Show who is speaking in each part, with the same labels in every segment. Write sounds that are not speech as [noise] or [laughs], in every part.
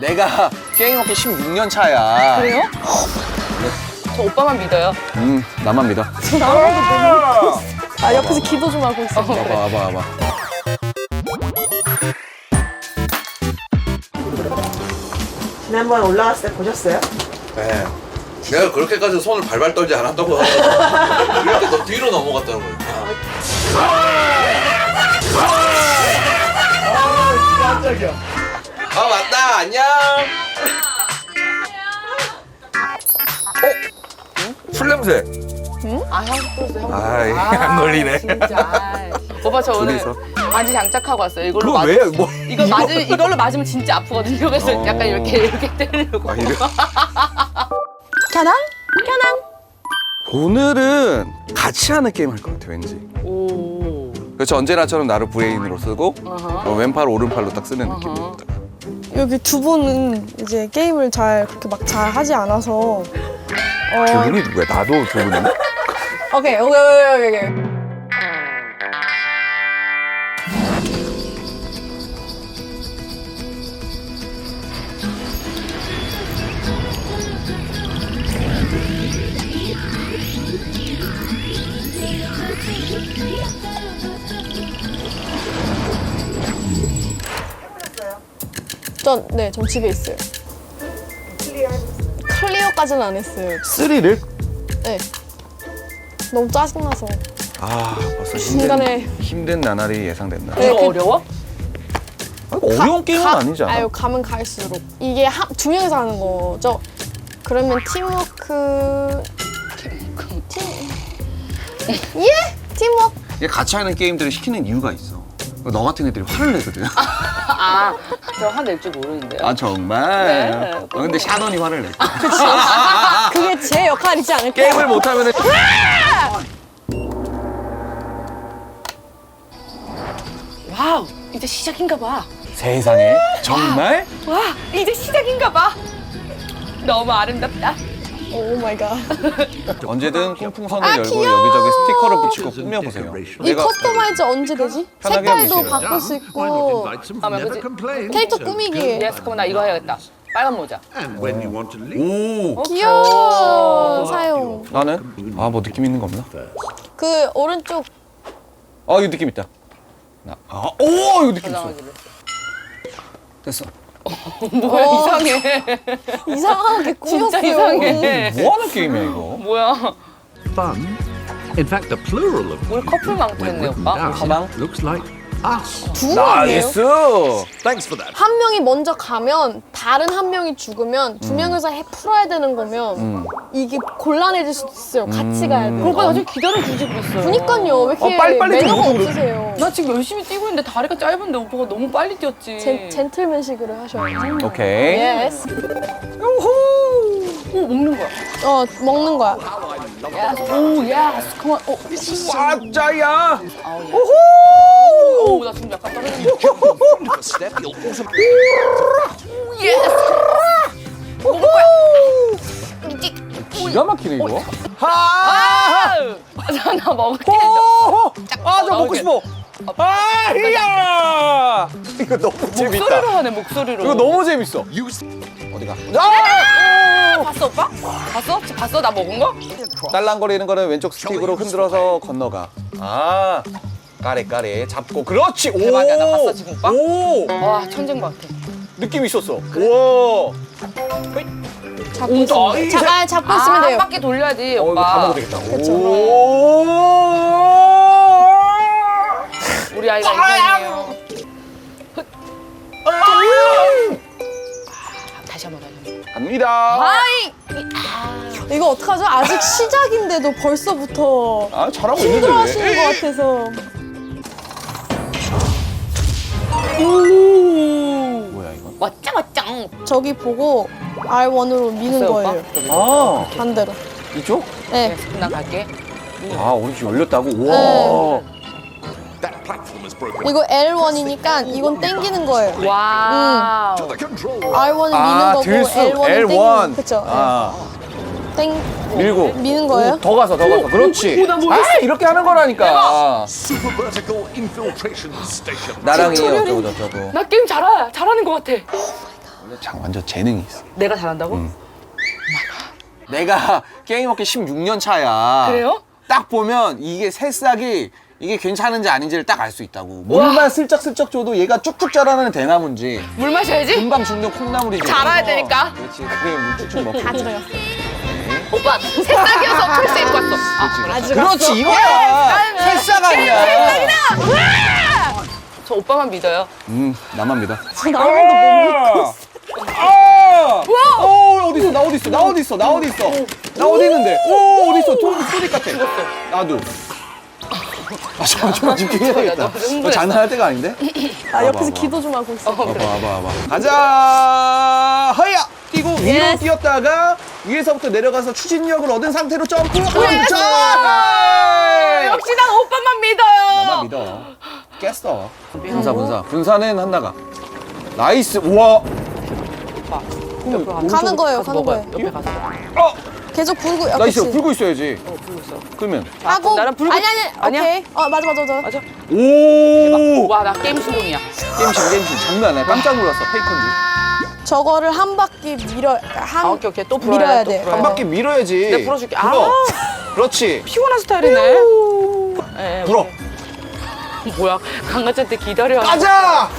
Speaker 1: 내가 게임업계 16년 차야.
Speaker 2: 그래요? 저 오빠만 믿어요.
Speaker 1: 음, 나만 믿어.
Speaker 3: 아 옆에서 기도 좀 하고 있어.
Speaker 1: 와봐, 와봐, 와봐.
Speaker 4: 지난번 올라갔을 때 보셨어요?
Speaker 5: 네. 내가 그렇게까지 손을 발발 떨지 않았다고 하더라고. 이렇게 너 뒤로 넘어갔다는 거예요. 아 맞다 안녕. 어? 술 냄새.
Speaker 2: 아, 향수 뿌렸어요.
Speaker 5: 아이 안 걸리네.
Speaker 2: 진짜. 오빠 저 오늘
Speaker 1: 둘이서.
Speaker 2: 반지 장착하고 왔어요. 이걸로
Speaker 1: 그거
Speaker 2: 맞
Speaker 1: 왜, 뭐.
Speaker 2: 이거 맞으 이걸로 맞으면 진짜 아프거든요. 그래서
Speaker 1: 어.
Speaker 2: 약간 이렇게 이렇게 때리려고.
Speaker 1: 아, 이래?
Speaker 3: 켜낭? 켜낭?
Speaker 1: 오늘은 같이 하는 게임 할 것 같아, 왠지.
Speaker 2: 오.
Speaker 1: 그렇죠. 언제나처럼 나를 브레인으로 쓰고.
Speaker 2: 어,
Speaker 1: 왼팔, 오른팔로 딱 쓰는 느낌입니다.
Speaker 3: 여기 두 분은 이제 게임을 잘 그렇게 막 잘 하지 않아서 어,
Speaker 1: 두 분이 누구야? 나도 두 분이네? [laughs]
Speaker 3: 오케이 오케이 오케이 오케이 전, 네, 전 집에 있어요. 클리어까지는 안 했어요.
Speaker 1: 쓰리를?
Speaker 3: 네. 너무 짜증나서.
Speaker 1: 아, 벌써
Speaker 3: 중간에-
Speaker 1: 힘든, 힘든 나날이 예상된다.
Speaker 3: 네,
Speaker 2: 이거
Speaker 3: 그-
Speaker 2: 어려워?
Speaker 1: 아, 어려운 게임은
Speaker 3: 가-
Speaker 1: 아니지 않아?
Speaker 3: 아유, 가면 갈수록. 이게 한, 두 명이서 하는 거죠. 그러면 팀워크. 팀. 예? 팀워크.
Speaker 1: 이게 같이 하는 게임들을 시키는 이유가 있어. 너 같은 애들이 화를 내거든. [laughs]
Speaker 2: 아, 저 화낼 줄 모르는데요.
Speaker 1: 아, 정말?
Speaker 2: 네.
Speaker 1: 어, 근데 샤넌이 화를 내. [laughs]
Speaker 3: 그게 제 역할이지 않을까?
Speaker 1: 게임을 못하면 은.
Speaker 2: 와우, 이제 시작인가 봐.
Speaker 1: 세상에? 정말?
Speaker 2: 와, 이제 시작인가 봐. 너무 아름답다.
Speaker 3: 오 마이 갓.
Speaker 1: 언제든 [laughs] 콩풍선을
Speaker 3: 아,
Speaker 1: 열고
Speaker 3: 귀여워.
Speaker 1: 여기저기 스티커를 붙이고 꾸며보세요.
Speaker 3: 이 커스터마이즈 언제 되지?
Speaker 1: 편하게
Speaker 3: 색깔도
Speaker 1: 하면
Speaker 3: 바꿀 수 있고? 캐릭터 꾸미기.
Speaker 2: 예스, 그럼 나 이거 해야겠다. 빨간 모자.
Speaker 1: 오!
Speaker 3: 귀여워 사용.
Speaker 1: 나는? 아, 뭐 느낌 있는 거 없나?
Speaker 3: 그 오른쪽
Speaker 1: 아, 이거 느낌 있다. 나, 아, 오! 이거 느낌 있어. 됐어. [laughs]
Speaker 2: 뭐야,
Speaker 3: 어.
Speaker 2: 이상해. [laughs]
Speaker 3: 이상하게 꾸몄어요.
Speaker 2: 진짜 이상해.
Speaker 1: 뭐 하는 게임이야, 이거?
Speaker 2: 뭐야.
Speaker 6: fun. In fact, the plural of
Speaker 2: 오늘 커플 망토 했네, 오빠.
Speaker 1: 가방?
Speaker 6: looks like us.
Speaker 3: 두 명이에요.
Speaker 6: Thanks for that.
Speaker 3: 한 명이 먼저 가면 다른 한 명이 죽으면
Speaker 1: 음.
Speaker 3: 두 명이서 해 풀어야 되는 거면 이게 곤란해질 수도 있어요. 같이 가야 돼.
Speaker 2: 오빠 나좀 기다려 주지 그랬어요.
Speaker 3: 그러니까요. 왜 이렇게
Speaker 1: 어, 빨리빨리 좀
Speaker 3: 매너가
Speaker 1: 그래.
Speaker 3: 없으세요?
Speaker 2: 나 지금 열심히 뛰고 있는데 다리가 짧은데 오빠가 너무 빨리 뛰었지.
Speaker 3: 젠, 젠틀맨식으로 하셔요.
Speaker 1: 오케이.
Speaker 3: 예스.
Speaker 2: 오, 먹는 거야.
Speaker 3: 어 먹는 거야.
Speaker 2: 오, 예스. 그만. 오,
Speaker 1: 아, 짜야!
Speaker 2: 오, 나 지금 약간 떨어지는 예스.
Speaker 1: 기가 막히네, 이거. 하!
Speaker 2: 아! 나, 나 먹을게.
Speaker 1: 오! 아, 저 먹고
Speaker 2: 나오게.
Speaker 1: 싶어. 아, 이야! 이거 너무 재밌다.
Speaker 2: 목소리로 하네, 목소리로.
Speaker 1: 이거 너무 재밌어. 어디가? 아!
Speaker 2: 봤어, 오빠? 봤어? 지금 봤어? 나 먹은 거?
Speaker 1: 딸랑거리는 거는 왼쪽 스틱으로 흔들어서 건너가. 아, 까리 까리 잡고 그렇지. 오!
Speaker 2: 대박이야. 나 봤어, 지금 오빠?
Speaker 1: 오!
Speaker 2: 와, 천재인 것 같아.
Speaker 1: 느낌 있었어. 우와.
Speaker 3: 잡고
Speaker 1: 이
Speaker 3: 있으면
Speaker 1: 세-
Speaker 3: 자, 아, 잡고
Speaker 2: 아,
Speaker 3: 있으면
Speaker 2: 한
Speaker 3: 돼요.
Speaker 2: 바퀴 돌려야지,
Speaker 1: 어, 이거 다
Speaker 2: 오빠.
Speaker 1: 먹어도 되겠다.
Speaker 3: 그쵸.
Speaker 1: 오!
Speaker 2: 우리 아이가 이상해요. 다시 한 번, 다시 한 번.
Speaker 1: 갑니다.
Speaker 2: 아이!
Speaker 3: 이거 어떡하죠? 아직 시작인데도 벌써부터
Speaker 1: 아, 잘하고
Speaker 3: 힘들어하시는
Speaker 1: 있는데.
Speaker 3: 것 같아서.
Speaker 1: 뭐야 이건?
Speaker 2: 왔짱, 왔짱.
Speaker 3: 저기 보고 R1으로 미는
Speaker 2: 됐어요, 오빠?
Speaker 3: 거예요.
Speaker 1: 아,
Speaker 3: 반대로.
Speaker 1: 이쪽?
Speaker 3: 네.
Speaker 2: 그럼 나 갈게.
Speaker 1: 아, 오른쪽 열렸다고?
Speaker 3: 네.
Speaker 1: 우와.
Speaker 6: That platform is broken.
Speaker 3: 이거 L1이니까 이건 땡기는 거예요.
Speaker 2: 와우.
Speaker 6: The control.
Speaker 3: R1은 미는
Speaker 1: 아,
Speaker 3: 거고
Speaker 1: 들수.
Speaker 3: L1은
Speaker 1: L1.
Speaker 3: 땡기는 그쵸?
Speaker 1: 아,
Speaker 3: 땡
Speaker 1: 밀고.
Speaker 3: 미는 거예요?
Speaker 1: 더 가서, 더 가서. 그렇지. 아, 이렇게 하는 거라니까.
Speaker 6: Super vertical infiltration station.
Speaker 1: 나랑이 어쩌고 저쩌고.
Speaker 2: 나 게임 잘하, 잘하는 것 같아.
Speaker 1: 원래 장 완전 재능이 있어.
Speaker 2: 내가 잘한다고?
Speaker 1: 응. 내가 게임업계 16년 차야.
Speaker 2: 그래요?
Speaker 1: 딱 보면 이게 새싹이 이게 괜찮은지 아닌지를 딱 알 수 있다고. 물만 슬쩍슬쩍 줘도 얘가 쭉쭉 자라는 대나무인지
Speaker 2: 물 마셔야지.
Speaker 1: 금방 죽는 콩나물이지.
Speaker 2: 자라야 되니까.
Speaker 1: 그렇지. 그래 물 쭉쭉 먹고.
Speaker 3: 다 들어요.
Speaker 2: 오빠 새싹이어서 털수 입고 왔어. 아,
Speaker 1: 그렇지. 그렇지 이거야. 새싹 아니야.
Speaker 2: 저 오빠만 믿어요.
Speaker 1: 음 나만 믿어.
Speaker 3: 나무도 못.
Speaker 1: 아! 오 어디 있어? 나 어디 있어? 나 어디 있어? 나 어디 있어? 나 어디 있는데? 오 어디 있어? 도 소리 같아. 나도. 아 잠깐 좀 집중해야겠다.
Speaker 2: 너무
Speaker 1: 너
Speaker 2: 흥분했어.
Speaker 1: 장난할 때가 아닌데?
Speaker 3: 아 옆에서
Speaker 1: 봐봐.
Speaker 3: 기도 좀 하고 있어.
Speaker 1: 와봐 와봐 와봐. 가자. 허야. 뛰고 위로 뛰었다가 위에서부터 내려가서 추진력을 얻은 상태로 점프. 점프.
Speaker 2: 역시 난 오빠만 믿어요.
Speaker 1: 나만 믿어. 깼어. 분사 분사. 분사는 한나가. 나이스. 우와.
Speaker 2: 오빠. 옆에 가서
Speaker 3: 가는 거예요, 가는
Speaker 2: 먹어요.
Speaker 3: 거예요.
Speaker 2: 옆에 가서.
Speaker 1: 어.
Speaker 3: 계속 불고. 아,
Speaker 1: 나이스. 불고 있어야지.
Speaker 2: 어, 불고 있어.
Speaker 1: 그러면.
Speaker 3: 하고.
Speaker 2: 나는 불고-
Speaker 3: 아니 아니.
Speaker 2: 아니야?
Speaker 3: 오케이. 어 맞아 맞아 맞아.
Speaker 2: 맞아?
Speaker 1: 오.
Speaker 2: 와, 나 게임 신동이야.
Speaker 1: 게임신 게임신 장난 아니야. 깜짝 놀랐어. 줄.
Speaker 3: 저거를 한 바퀴 밀어 한
Speaker 2: 아, 오케이, 오케이. 또 불어야
Speaker 3: 밀어야
Speaker 2: 또
Speaker 3: 돼.
Speaker 2: 불어야
Speaker 1: 한 바퀴 밀어야지.
Speaker 2: 내가 불어줄게.
Speaker 1: 불어.
Speaker 2: 아.
Speaker 1: 그렇지.
Speaker 2: 피곤한 스타일이네. 예,
Speaker 1: 불어.
Speaker 2: 뭐야, 강아지한테 기다려.
Speaker 1: 가자.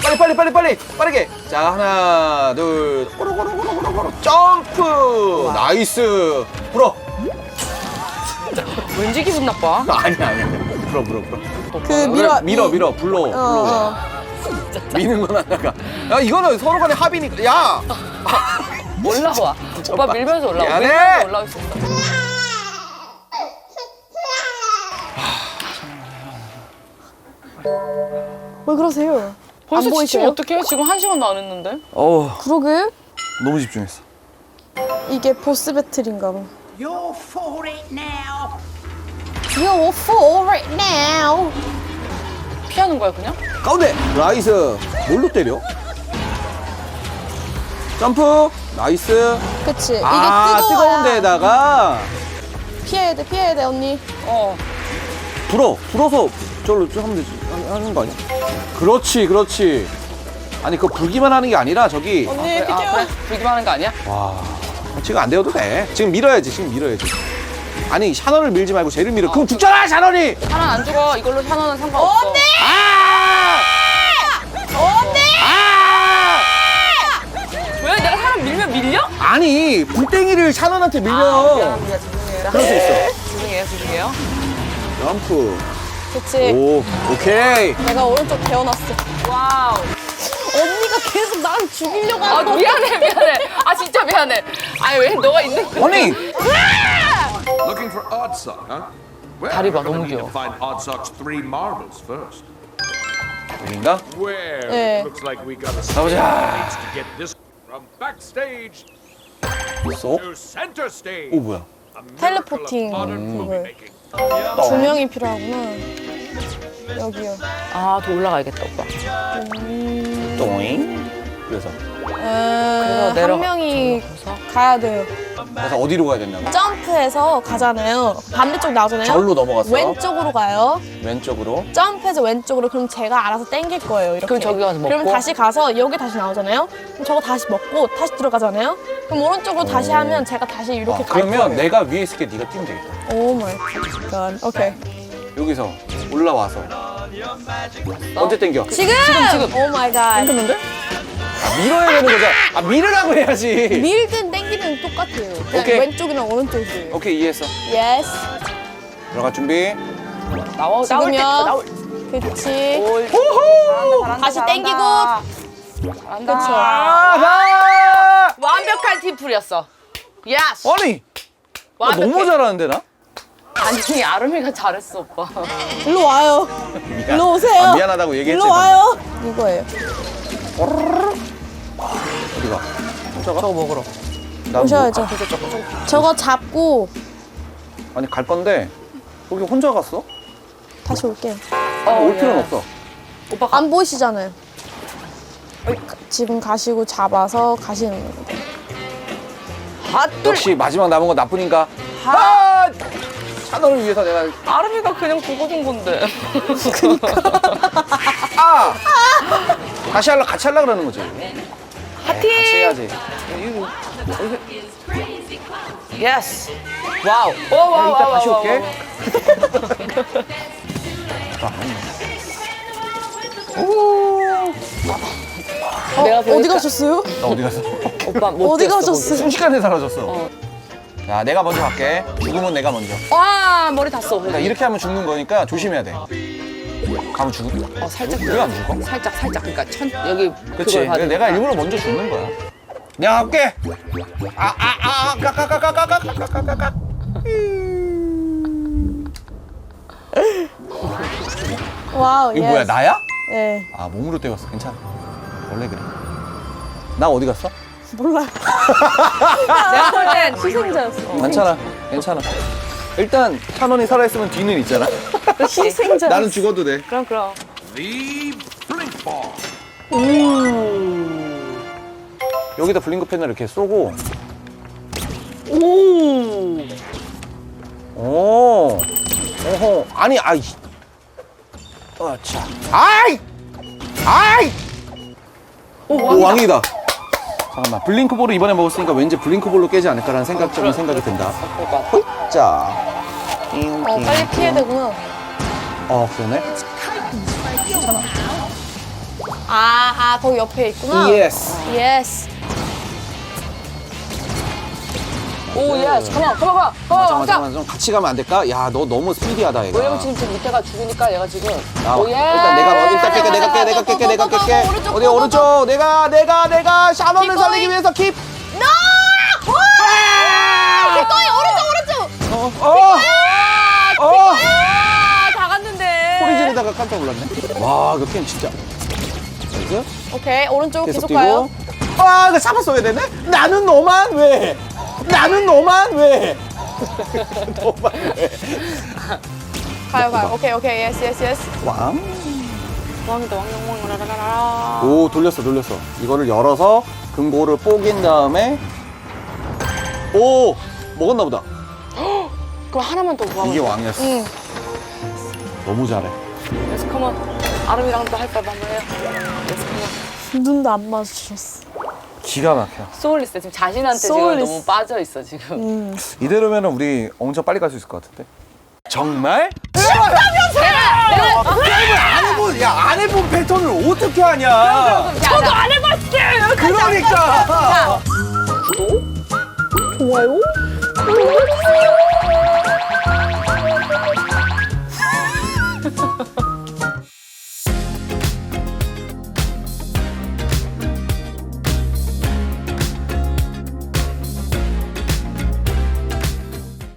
Speaker 1: 빨리 빨리 빨리 빨리 빠르게. 자 하나 둘. 꼬로꼬로꼬로꼬로 점프. 나이스. 불어.
Speaker 2: 왠지 기분 나빠.
Speaker 1: 아니야 아니야. 불어 불어 불어.
Speaker 3: 그 밀어
Speaker 1: 밀어
Speaker 3: 이-
Speaker 1: 밀어 불러
Speaker 3: 어,
Speaker 1: 불러.
Speaker 3: 어.
Speaker 1: 미는 건 하나가. 야 이거는 서로 간에 합의니까. 야. [laughs]
Speaker 2: 올라와. 오빠 밀면서 올라와.
Speaker 1: 미안해.
Speaker 2: 밀면서 올라올 수 있어.
Speaker 3: 왜 그러세요?
Speaker 2: 벌써
Speaker 3: 안
Speaker 2: 지치면
Speaker 3: 보이세요?
Speaker 2: 어떡해? 지금 한 시간도 안 했는데?
Speaker 1: 어우
Speaker 3: 그러게
Speaker 1: 너무 집중했어.
Speaker 3: 이게 보스 배틀인가 봐.
Speaker 7: You're for it now.
Speaker 3: You're for it now.
Speaker 2: 피하는 거야, 그냥?
Speaker 1: 가운데 나이스. 뭘로 때려? 점프. 나이스.
Speaker 3: 그치. 이게
Speaker 1: 아
Speaker 3: 뜨거워야
Speaker 1: 뜨거운 데에다가
Speaker 3: 피해야 돼 피해야 돼 언니.
Speaker 2: 어.
Speaker 1: 불어 불어서 저로 좀 하면 되지 하- 하는 거 아니야? 그렇지 그렇지 아니 그거 불기만 하는 게 아니라 저기
Speaker 3: 언니
Speaker 2: 그래,
Speaker 3: 비켜.
Speaker 2: 아, 그래? 불기만 하는 거 아니야?
Speaker 1: 와 지금 안 되어도 돼 지금 밀어야지 지금 밀어야지 아니 샤너를 밀지 말고 쟤를 밀어 그럼 죽잖아 샤너니
Speaker 2: 하나 안 죽어. 이걸로 샤너는 상관없어.
Speaker 3: 언니!
Speaker 1: 아!
Speaker 3: 언니!
Speaker 1: 아!
Speaker 2: 왜? 내가 사람 밀면 밀려?
Speaker 1: 아니 불땡이를 샤너한테
Speaker 2: 아,
Speaker 1: 밀려
Speaker 2: 미안, 미안, 죄송해요.
Speaker 1: 그럴 수 있어
Speaker 2: 죄송해요, 죄송해요.
Speaker 1: 점프
Speaker 3: 그치.
Speaker 1: 오 오케이
Speaker 3: 내가 오른쪽 배워놨어.
Speaker 2: 와우.
Speaker 3: 언니가 계속 날 죽이려고
Speaker 2: 아,
Speaker 3: 하고.
Speaker 2: 미안해, 미안해. 아, 진짜 미안해. 아니, 왜 너가 있는 거
Speaker 1: 아니
Speaker 6: Looking for Oddsock, huh? Well,
Speaker 2: 다리 봐,
Speaker 6: we're gonna
Speaker 2: 너무
Speaker 6: need
Speaker 2: 귀여워.
Speaker 6: find Oddsock's three marbles first.
Speaker 1: 여긴가?
Speaker 3: 네.
Speaker 6: looks like we got a
Speaker 1: 가보자
Speaker 6: to get this from backstage
Speaker 1: 쏙?
Speaker 6: to center stage.
Speaker 1: 오 뭐야
Speaker 6: A miracle of
Speaker 3: 텔레포팅
Speaker 6: modern movie
Speaker 3: 이걸.
Speaker 6: making.
Speaker 3: 두 명이 필요하구나. 여기요.
Speaker 2: 아, 더 올라가야겠다, 오빠.
Speaker 1: 또잉 그래서
Speaker 3: 음,
Speaker 2: 내려가-
Speaker 3: 한 명이 가야 돼요.
Speaker 1: 그래서 어디로 가야 된다고?
Speaker 3: 점프해서 가잖아요. 반대쪽 나오잖아요.
Speaker 1: 절로 넘어갔어
Speaker 3: 왼쪽으로 가요.
Speaker 1: 왼쪽으로
Speaker 3: 점프해서 왼쪽으로 그럼 제가 알아서 땡길 거예요. 이렇게.
Speaker 2: 그럼 저기 가서 먹고?
Speaker 3: 그러면 다시 가서 여기 다시 나오잖아요. 그럼 저거 다시 먹고 다시 들어가잖아요. 그럼 오른쪽으로 다시 하면 제가 다시 이렇게
Speaker 1: 어,
Speaker 3: 갈
Speaker 1: 그러면
Speaker 3: 거예요.
Speaker 1: 내가 위에 있을게 네가 뛰면 되겠다
Speaker 3: 오 마이 갓. 오케이.
Speaker 1: 여기서 올라와서 언제 땡겨?
Speaker 3: 지금 지금 오 마이 갓.
Speaker 1: 땡겼는데? 아, 밀어야 되는 거잖아 아 밀으라고 해야지
Speaker 3: 밀든 땡기든 똑같아요. 그냥
Speaker 1: 오케이.
Speaker 3: 왼쪽이랑 오른쪽이에요.
Speaker 1: 오케이 이해했어
Speaker 3: 예스.
Speaker 1: 들어갈 준비
Speaker 2: 나와, 나올 때,
Speaker 3: 지금요.
Speaker 2: 나올. 올.
Speaker 1: 호호
Speaker 2: 잘한다,
Speaker 3: 다시
Speaker 2: 잘한다.
Speaker 3: 땡기고.
Speaker 2: 잘한다.
Speaker 3: 그쵸.
Speaker 1: 아하
Speaker 2: 완벽한 팀플이었어. 예스.
Speaker 1: 아니 나
Speaker 2: 완벽해.
Speaker 1: 너무 잘하는데 나?
Speaker 2: 아니, 아름이가 잘했어, 오빠.
Speaker 3: 일로 와요. [laughs]
Speaker 1: 미안.
Speaker 3: 일로 오세요.
Speaker 1: 아, 미안하다고 얘기했지
Speaker 3: 일로 와요. 이거예요.
Speaker 1: 어디가?
Speaker 2: 저거 먹으러.
Speaker 1: 난
Speaker 3: 오셔야죠.
Speaker 1: 뭐-
Speaker 3: 저거 잡고
Speaker 1: 아니 갈 건데 거기 혼자 갔어?
Speaker 3: 다시 올게요.
Speaker 2: 어,
Speaker 1: 올
Speaker 2: 예.
Speaker 1: 필요는 없어
Speaker 2: 오빠 가.
Speaker 3: 안 보이시잖아요. 지금 가시고 잡아서 가시는 거예요.
Speaker 2: 핫둘.
Speaker 1: 역시 마지막 남은 건 나뿐인가? 아! 차너를 위해서 내가
Speaker 2: 아름이가 그냥 죽어준 건데. [laughs]
Speaker 1: 아! 다시 하려 같이 하려 그러는 거지.
Speaker 2: 하티.
Speaker 1: 같이 해야지. 이거
Speaker 2: 예스. 와우. 오, 와우,
Speaker 1: 야, 이따
Speaker 2: 와우,
Speaker 1: 다시
Speaker 2: 와우,
Speaker 1: 올게.
Speaker 2: 내가
Speaker 3: 어디
Speaker 2: 보니까
Speaker 3: 가셨어요?
Speaker 1: 나 어디 갔어?
Speaker 2: 오빠 못
Speaker 3: 어디
Speaker 2: 뛰었어,
Speaker 3: 가셨어요?
Speaker 1: 순식간에 사라졌어. 자, 내가 먼저 갈게. 죽으면 내가 먼저.
Speaker 2: 거기. 와, 머리 닿았어.
Speaker 1: 그러니까 이렇게 하면 죽는 거니까 조심해야 돼. 가면 죽을
Speaker 2: 어, 살짝.
Speaker 1: 왜 안 죽어?
Speaker 2: 살짝, 살짝. 그러니까 천, 여기
Speaker 1: 그치.
Speaker 2: 그걸.
Speaker 1: 내가 일부러 먼저 죽는 거야. 내가 갈게. 아, 아, 아, 까까까까까까까까까까.
Speaker 3: 와우,
Speaker 1: 이거. 뭐야, 나야?
Speaker 3: 네,
Speaker 1: 아, 몸으로 때웠어. 괜찮아. 원래 그래. 나 어디 갔어?
Speaker 3: 몰라요.
Speaker 2: 내가 볼땐
Speaker 3: 희생자였어.
Speaker 1: 괜찮아. 괜찮아. 일단 찬원이 살아있으면 뒤는 있잖아.
Speaker 3: 희생자.
Speaker 1: 나는 죽어도 돼.
Speaker 2: 그럼, 그럼.
Speaker 6: The blink ball.
Speaker 1: 여기다 블링크 펜을 이렇게 쏘고. 오. 오. 어허. 아니, 아이. 어, 자. 아이! 아이! 오, 왕이다. 잠깐만. 블링크볼을 이번에 먹었으니까 왠지 블링크볼로 깨지 않을까라는 생각 적인 생각이 든다.
Speaker 2: 그러니까.
Speaker 1: 자.
Speaker 3: 어, 빨리 피해야 되구나.
Speaker 1: 어, 그러네.
Speaker 3: 아, 아, 거기 옆에 있구나.
Speaker 1: 예스.
Speaker 3: 예스.
Speaker 2: 오, 예스. 가만, 가만, 가만.
Speaker 1: 잠깐만. 잠깐만. 좀 같이 가면 안 될까? 야, 너 너무 스피디하다, 얘가.
Speaker 2: 왜냐면 지금 저 밑에가 죽으니까 얘가 지금.
Speaker 1: 나
Speaker 2: 오, 예.
Speaker 1: 일단 내가 먼저 일단 깰게 내가 깰게 내가 깰게 내가
Speaker 3: 오른쪽,
Speaker 1: 어디 오른쪽 내가 내가 내가
Speaker 3: 기꺼이.
Speaker 1: 살리기 위해서 킵
Speaker 3: 기꺼이 오른쪽, 오른쪽.
Speaker 1: 어! 어!
Speaker 2: 아, 다 갔는데.
Speaker 1: 소리 지르다가 깜짝 놀랐네 와 이거 게임 진짜 나이스
Speaker 3: 오케이, 오른쪽
Speaker 1: 계속
Speaker 3: 계속
Speaker 1: 뛰고
Speaker 3: 가요.
Speaker 1: 아 이거 잡았어야 되네 나는 너만 왜 나는 너만 왜 [laughs] 너만
Speaker 3: 가요, 가요. 오케이, 오케이. 예스, 예스, 예스.
Speaker 2: 왕이다, 왕, 왕, 왕, 라라라라.
Speaker 1: 돌렸어 돌렸어 이거를 열어서 금고를 뽀긴 다음에 오 먹었나 보다 [gasps]
Speaker 2: 그럼 하나만 더 구하면
Speaker 1: 이게
Speaker 2: 돼.
Speaker 1: 왕이었어
Speaker 3: 응.
Speaker 1: 너무 잘해
Speaker 2: 예스, 컴온. 아름이랑 또할거 한번 해요. 예스, 컴온.
Speaker 3: 눈도 안 마주쳤어.
Speaker 1: 기가 막혀.
Speaker 2: 소울리스 지금 자신한테
Speaker 3: 소울리스.
Speaker 2: 너무 빠져 있어 지금.
Speaker 1: 이대로면 우리 엄청 빨리 갈 수 있을 것 같은데? 정말? 야, 안 해본 패턴을 어떻게 하냐.
Speaker 2: 저도 안 해봤어요.
Speaker 1: 그러니까.
Speaker 3: 좋아요?